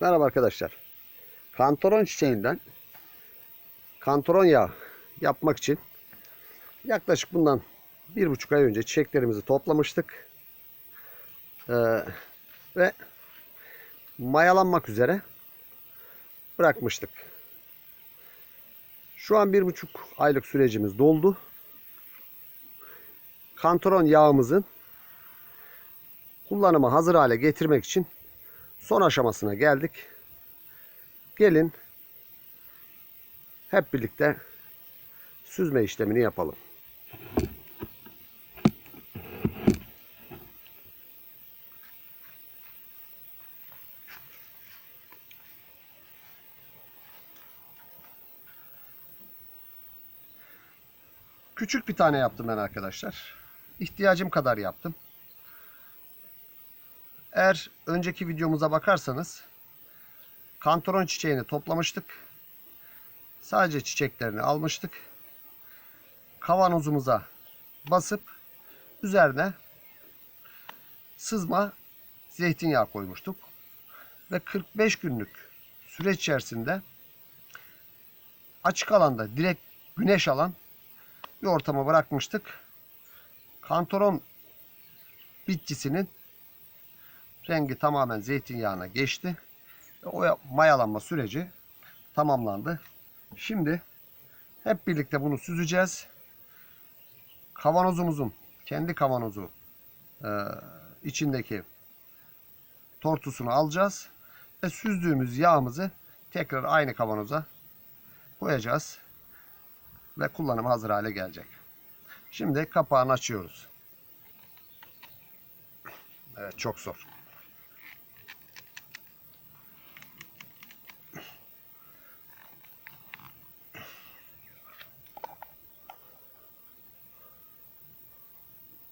Merhaba arkadaşlar. Kantaron çiçeğinden kantaron yağı yapmak için yaklaşık bundan bir buçuk ay önce çiçeklerimizi toplamıştık. Ee, ve mayalanmak üzere bırakmıştık. Şu an bir buçuk aylık sürecimiz doldu. Kantaron yağımızın kullanıma hazır hale getirmek için son aşamasına geldik. Gelin hep birlikte süzme işlemini yapalım. Küçük bir tane yaptım ben arkadaşlar. İhtiyacım kadar yaptım. Eğer önceki videomuza bakarsanız kantaron çiçeğini toplamıştık. Sadece çiçeklerini almıştık. Kavanozumuza basıp üzerine sızma zeytinyağı koymuştuk. Ve 45 günlük süreç içerisinde açık alanda direkt güneş alan bir ortama bırakmıştık. Kantaron bitkisinin rengi tamamen zeytinyağına geçti. O mayalanma süreci tamamlandı. Şimdi hep birlikte bunu süzeceğiz. Kavanozumuzun kendi kavanozu e, içindeki tortusunu alacağız ve süzdüğümüz yağımızı tekrar aynı kavanoza koyacağız ve kullanıma hazır hale gelecek. Şimdi kapağını açıyoruz. Evet çok zor.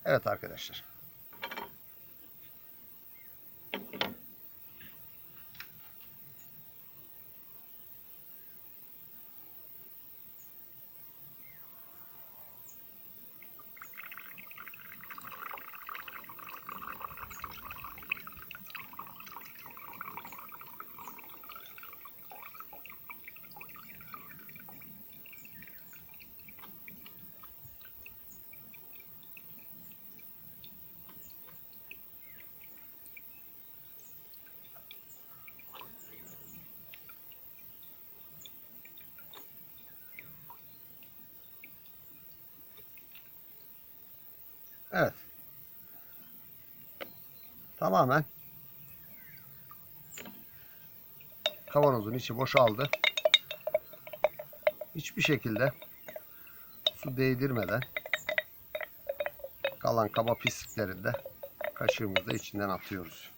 Evet arkadaşlar. Evet. Tamamen kavanozun içi boşaldı. Hiçbir şekilde su değdirmeden kalan kaba pislikleri de kaşığımızla içinden atıyoruz.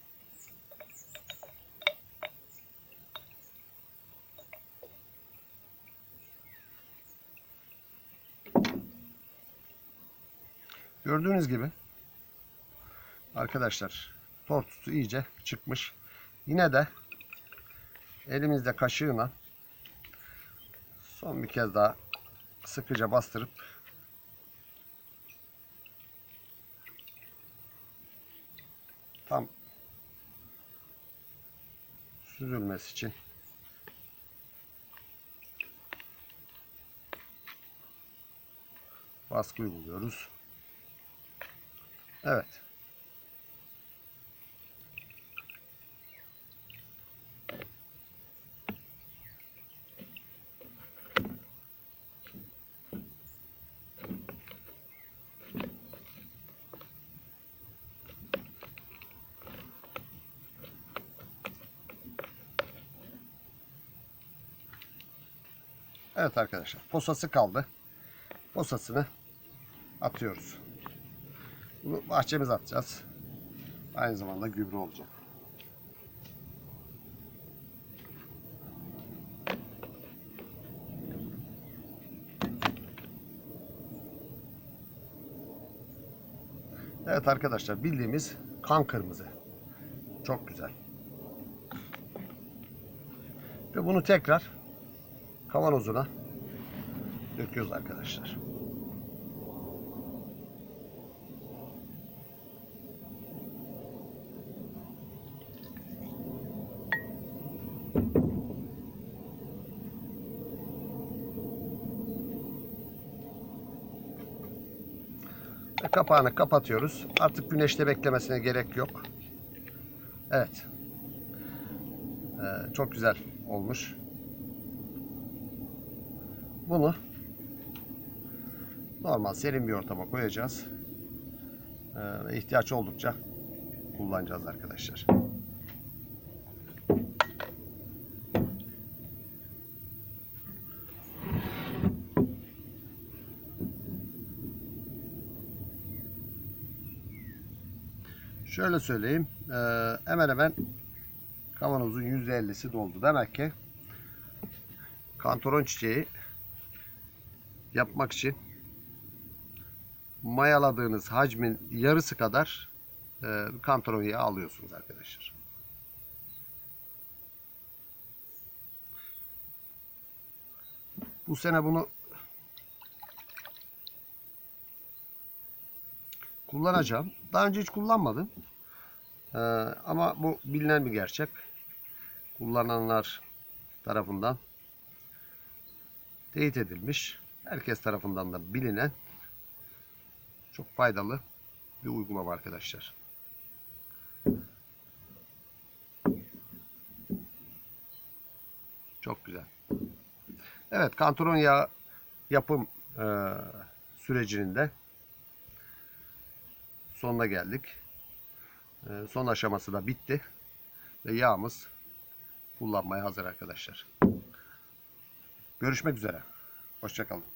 Gördüğünüz gibi arkadaşlar tortusu iyice çıkmış. Yine de elimizde kaşığına son bir kez daha sıkıca bastırıp tam süzülmesi için baskı uyguluyoruz. Evet. Evet arkadaşlar. Posası kaldı. Posasını atıyoruz. Bunu bahçemize atacağız. Aynı zamanda gübre olacak. Evet arkadaşlar bildiğimiz kan kırmızı. Çok güzel. Ve bunu tekrar kavanozuna döküyoruz arkadaşlar. Kapağını kapatıyoruz. Artık güneşte beklemesine gerek yok. Evet. Ee, çok güzel olmuş. Bunu normal serin bir ortama koyacağız. Ee, ihtiyaç oldukça kullanacağız arkadaşlar. Şöyle söyleyeyim. eee, hemen hemen kavanozun %50'si doldu. Demek ki kantaron çiçeği yapmak için mayaladığınız hacmin yarısı kadar eee kantaron yağı alıyorsunuz arkadaşlar. Bu sene bunu kullanacağım. Daha önce hiç kullanmadım. Ee, ama bu bilinen bir gerçek. Kullananlar tarafından teyit edilmiş. Herkes tarafından da bilinen çok faydalı bir uygulama arkadaşlar. Çok güzel. Evet, kantaron yağı yapım e, sürecinin de sonuna geldik. Ee, Son aşaması da bitti. Ve yağımız kullanmaya hazır arkadaşlar. Görüşmek üzere. Hoşçakalın.